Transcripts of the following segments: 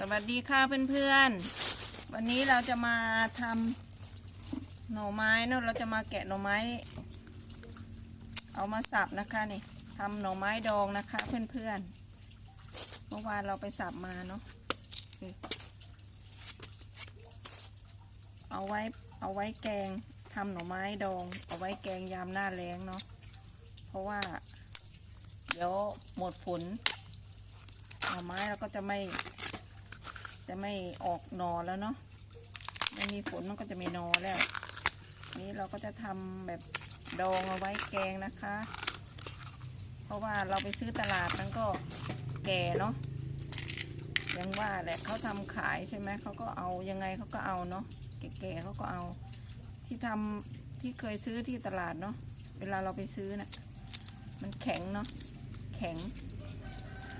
สวัสดีค่ะเพื่อนๆ วันนี้เราจะมาทำหน่อไม้เนอะเราจะมาแกะหน่อไม้ เอามาสับนะคะนี่ทำหน่อไม้ดองนะคะ เพื่อนๆ เมื่อวานเราไปสับมาเนาะเอาไว้เอาไว้แกงทำหน่อไม้ดอง เอาไว้แกงยามหน้าแล้งเนาะเพราะว่า เดี๋ยวหมดฝนหน่อไม้เราก็จะไม่ จะไม่ออกหนอแล้วเนาะไม่มีฝนมันก็จะไม่หนอแล้ว นี้เราก็จะทำแบบดองเอาไว้แกงนะคะ เพราะว่าเราไปซื้อตลาดนั้นก็แก่เนาะยังว่าแหละเขาทำขายใช่ไหมเขาก็เอายังไงเขาก็เอาเนาะแก่ๆเขาก็เอา ที่ทำที่เคยซื้อที่ตลาดเนาะเวลาเราไปซื้อน่ะมันแข็งเนาะแข็ง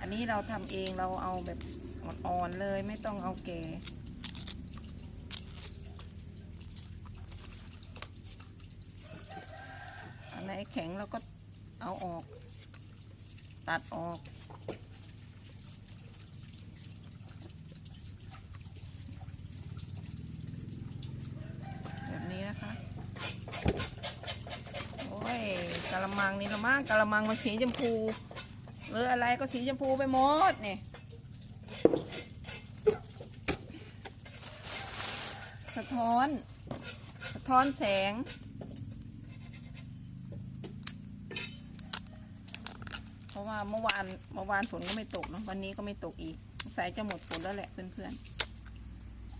อันนี้เราทำเองเราเอาแบบ อ่อนๆเลยไม่ต้องเอาแก่อันไหนแข็งเราก็เอาออก ตัดออก แบบนี้นะคะ โอ้ยกะละมังนี่ละมั้งกะละมังมันสีชมพูหรืออะไรก็สีชมพูไปหมดนี่ สะท้อน สะท้อนแสง เพราะว่าเมื่อวานเมื่อวานฝนก็ไม่ตกเนอะวันนี้ก็ไม่ตกอีกสงสัยจะหมดฝนแล้วแหละเพื่อน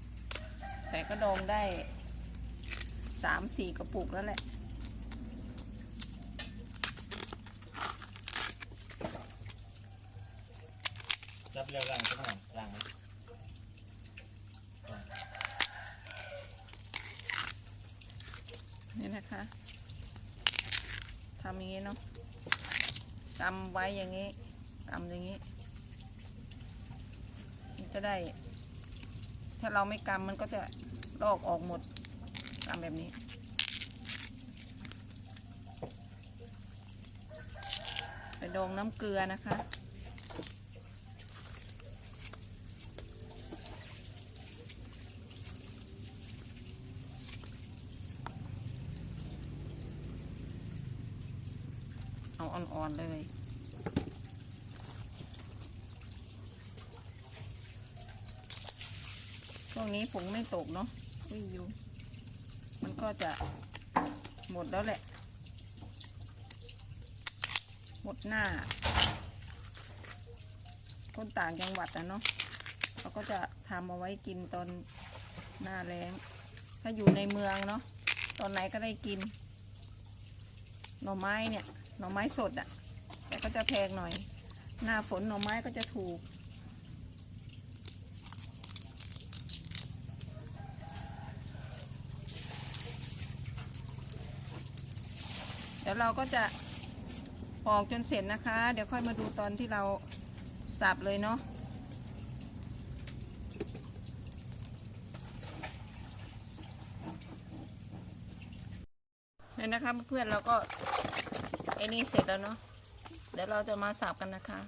ๆแต่ก็ดองได้สามสี่กระปุกแล้วแหละ เร็วลังใช่ไหมลังนี่นะคะทำอย่างนี้เนาะกำไว้อย่างนี้กำอย่างนี้มันจะได้ ถ้าเราไม่กำมันก็จะลอกออกหมดกำแบบนี้ไปดองน้ำเกลือนะคะ อ่อนๆเลย ช่วงนี้ฝนไม่ตกเนาะอุ้ยอยู่มันก็จะหมดแล้วแหละ หมดหน้า คนต่างจังหวัดนะเนาะเขาก็จะทำเอาไว้กินตอนหน้าแล้งถ้าอยู่ในเมืองเนาะตอนไหนก็ได้กิน หน่อไม้เนี่ย หน่อไม้สดอะ่ะ แต่ก็จะแพงหน่อย หน้าฝนหน่อไม้ก็จะถูก เดี๋ยวเราก็จะปอกจนเสร็จนะคะ เดี๋ยวค่อยมาดูตอนที่เราสับเลยเนาะเนี่ยนะคะเพื่อนเราก็ ไอ้นี่เสร็จแล้วเนาะเดี๋ยวเราจะมาสับกันนะคะ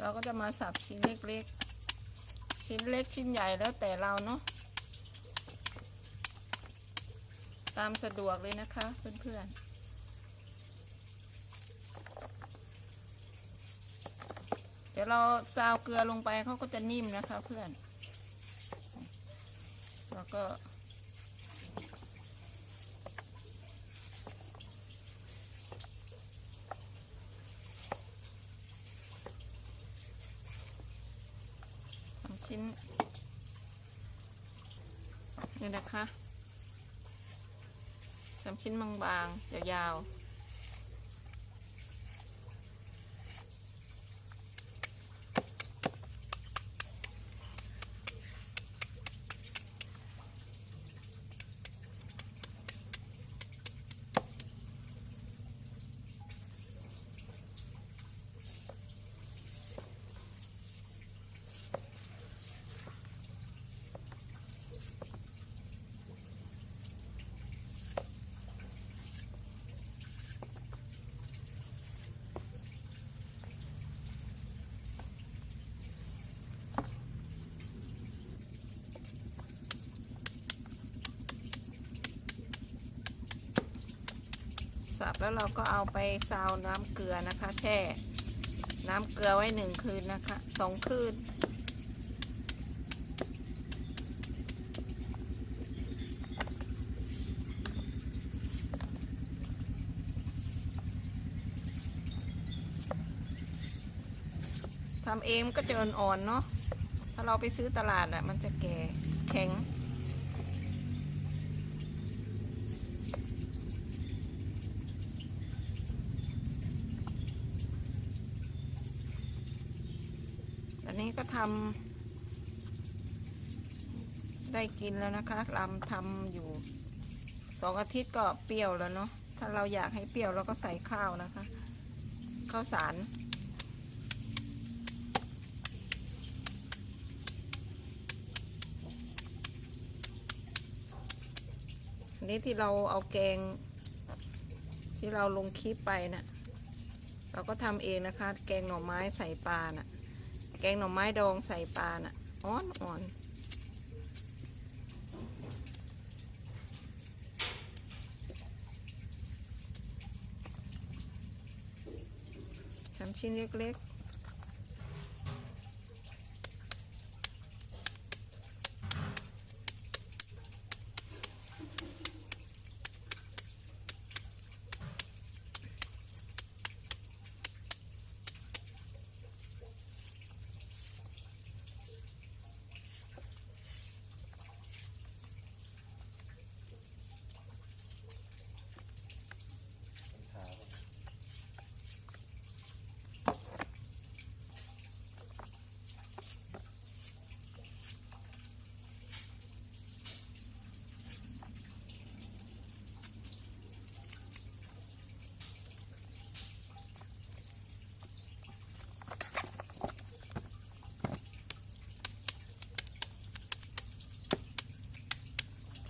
เราก็จะมาสับชิ้นเล็กๆ ชิ้นเล็กชิ้นใหญ่แล้วแต่เราเนาะตามสะดวกเลยนะคะเพื่อนๆ ดี๋ยวเราซาวเกลือลงไปเขาก็จะนิ่มนะคะเพื่อน แล้วก็สามชิ้นนี่นะคะสามชิ้นบางๆ ยาวๆ บแล้วเราก็เอาไปซาวน้ำเกลือนะคะ แช่ น้ำเกลือไว้หนึ่งคืนนะคะสองคืน ทำเองก็จะอ่อนๆเนาะ ถ้าเราไปซื้อตลาดอะ มันจะแก่แข็ง อันนี้ก็ ทำได้กินแล้วนะคะลำทำอยู่สองอาทิตย์ก็เปรี้ยวแล้วเนาะถ้าเราอยากให้เปรี้ยวเราก็ใส่ข้าวนะคะข้าวสารนี้ที่เราเอาแกงที่เราลงคลิปไปนะ่ะ เราก็ทำเองนะคะ แกงหน่อไม้ใส่ปลาน่ะ แกงหน่อไม้ดองใส่ปลาน่ะอ่อนอ่อนทำชิ้นเล็กๆ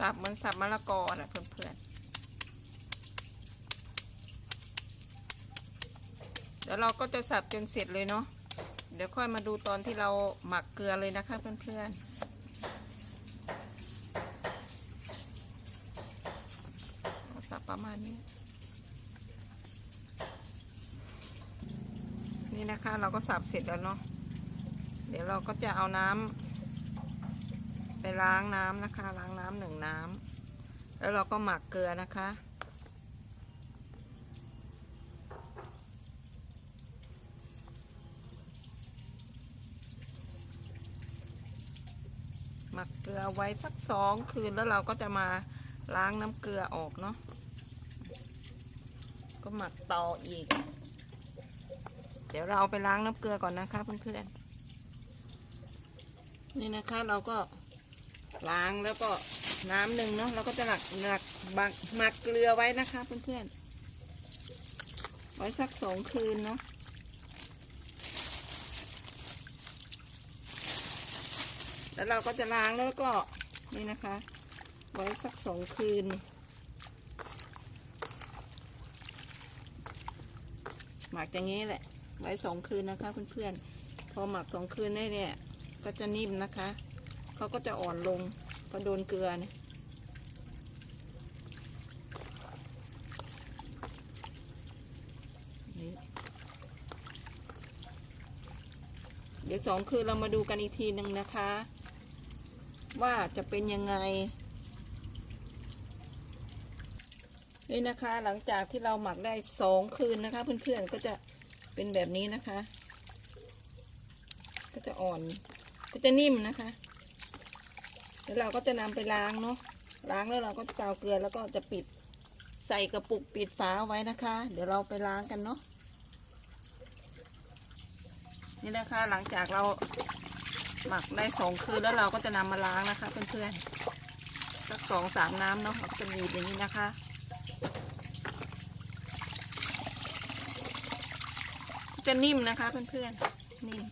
สับเหมันสับมะละกอน่ะเพื่อนๆ เดี๋ยวเราก็จะสับจนเสร็จเลยเนาะ เดี๋ยวค่อยมาดูตอนที่เราหมักเกลือเลยนะคะเพื่อนๆเอาสับประมาณนี้ นี่นะคะเราก็สับเสร็จแล้วเนาะ เดี๋ยวเราก็จะเอาน้ำ ไปล้างน้ำนะคะ ล้างน้ำหนึ่งน้ำแล้วเราก็หมักเกลือนะคะ หมักเกลือไว้สักสองคืนแล้วเราก็จะมาล้างน้ำเกลือออกเนาะก็หมักต่ออีก เดี๋ยวเราเอาไปล้างน้ำเกลือก่อนนะคะเพื่อนๆนี่นะคะเราก็ ล้างแล้วก็น้ำหนึ่งเนาะเราก็จะหลักหลักบักหมักเกลือไว้นะคะเพื่อนๆไว้สักสองคืนเนาะแล้วเราก็จะล้างแล้วก็นี่นะคะ ไว้สักสองคืน หมักอย่างนี้แหละ ไว้สองคืนนะคะเพื่อนๆพอหมักสองคืนได้เนี่ย ก็จะนิ่มนะคะ เขาก็จะอ่อนลงพอโดนเกลือเนี่ยนี่เดี๋ยวสองคืนเรามาดูกันอีกทีหนึ่งนะคะ ว่าจะเป็นยังไง นี่นะคะหลังจากที่เราหมักได้สองคืนนะคะ เพื่อนๆก็จะเป็นแบบนี้นะคะ ก็จะอ่อน ก็จะนิ่มนะคะ แล้วเราก็จะนำไปล้างเนาะล้างแล้วเราก็จะกาเกลือแล้วก็จะปิดใส่กระปุกปิดฝาเอาไว้นะคะ เดี๋ยวเราไปล้างกันเนาะนี่นะคะหลังจากเราหมักได้สองคืนแล้วเราก็จะนำมาล้างนะคะ เพื่อนๆสักสองสามน้ำเนาะจะบีบอย่างนี้นะคะจะนิ่มนะคะเพื่อนๆนิ่ม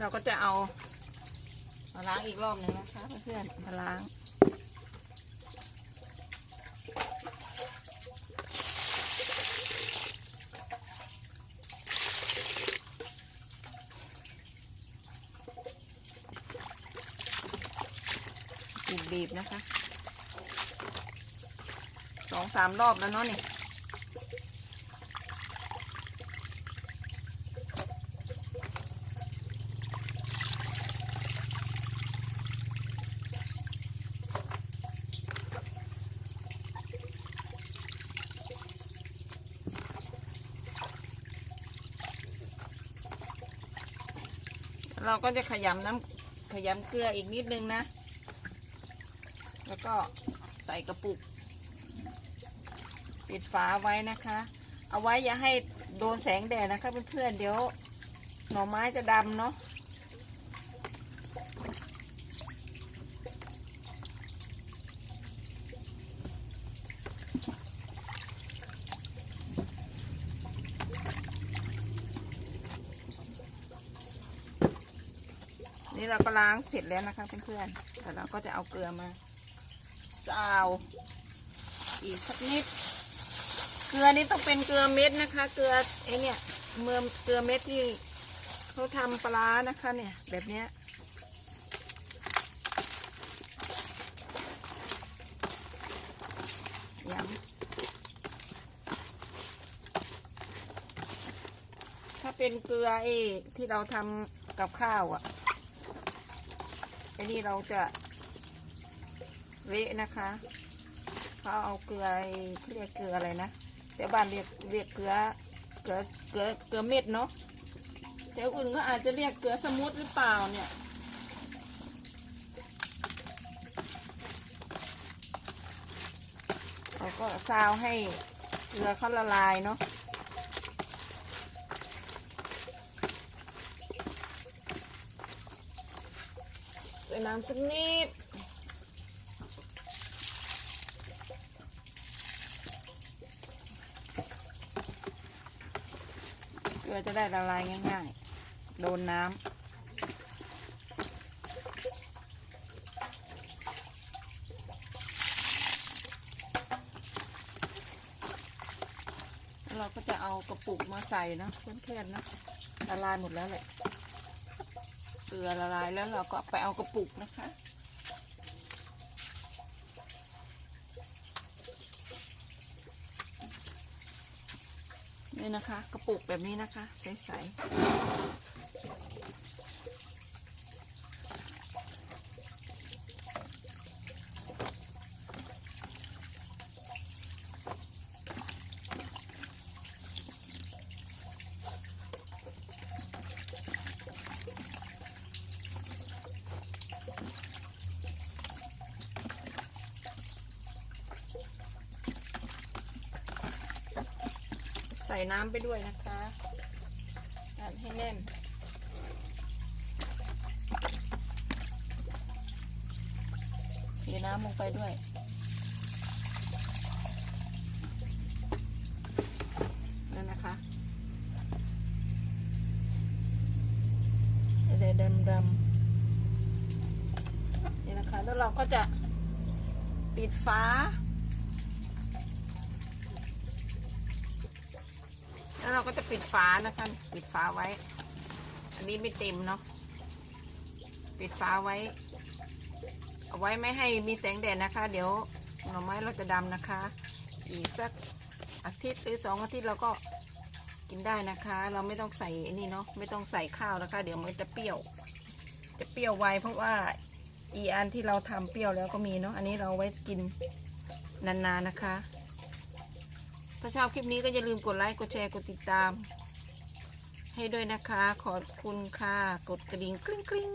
เราก็จะเอามาล้างอีกรอบหนึ่งนะคะเพื่อนๆมาล้างบีบบีบนะคะสองสามรอบแล้วเนาะนี่ เราก็จะขยำน้ำขยำเกลืออีกนิดนึงนะ แล้วก็ใส่กระปุก ปิดฝาไว้นะคะ เอาไว้อย่าให้โดนแสงแดดนะคะเพื่อนๆเดี๋ยวหน่อไม้จะดำเนาะนี่เราก็ ล้างเสร็จแล้วนะคะเพื่อนๆแต่เราก็จะเอาเกลือมาซาวอีกสักนิด เกลือนี่ต้องเป็นเกลือเม็ดนะคะ เกลือไอเนี่ยเมือเกลือเม็ดที่เขาทำปลานะคะ เนี่ย แบบเนี้ยยำถ้าเป็นเกลือไอที่เราทำกับข้าวอะ่ะ อ้นี่เราจะเละนะคะเขาเอาเกลือเขาเรียกเกลืออะไรนะแต่บ้านเรียกเรียกเกลือเกลือเกลือเกลือเม็ดเนาะแถวอื่นก็อาจจะเรียกเกลือสมุทรหรือเปล่าเนี่ยเราก็ซาวให้เกลือเขาละลายเนาะ น้ำสักนิดเกลือจะได้ละลายง่ายๆ โดนน้ำเราก็จะเอากระปุกมาใส่นะเพื่อนๆนะละลายหมดแล้วแหละ เกลือละลายแล้วเราก็ไปเอากระปุกนะคะนี่นะคะ กระปุกแบบนี้นะคะ ใสๆ น้ำไปด้วยนะคะอัดให้แน่น เทน้ำลงไปด้วยนั่นนะคะเดดำดำๆนี่นะคะ แล้วเราก็จะปิดฝา แล้วเราก็จะปิดฝานะคะปิดฝาไว้ อันนี้ไม่เต็มเนาะปิดฝาไว้ เอาไว้ไม่ให้มีแสงแดดนะคะ เดี๋ยวหน่อไม้เราจะดำนะคะ อีกสักอาทิตย์หรือสองอาทิตย์เราก็กินได้นะคะ เราไม่ต้องใส่นี่เนาะไม่ต้องใส่ข้าวนะคะ เดี๋ยวมันจะเปรี้ยว จะเปรี้ยวไวเพราะว่าอีอันที่เราทำเปรี้ยวแล้วก็มีเนาะอันนี้เราไว้กินนานๆนะคะ ถ้าชอบคลิปนี้ก็อย่าลืมกดไลค์ กดแชร์ กดติดตาม ให้ด้วยนะคะ ขอบคุณค่ะ กดกระดิ่งกริ๊งกริ๊ง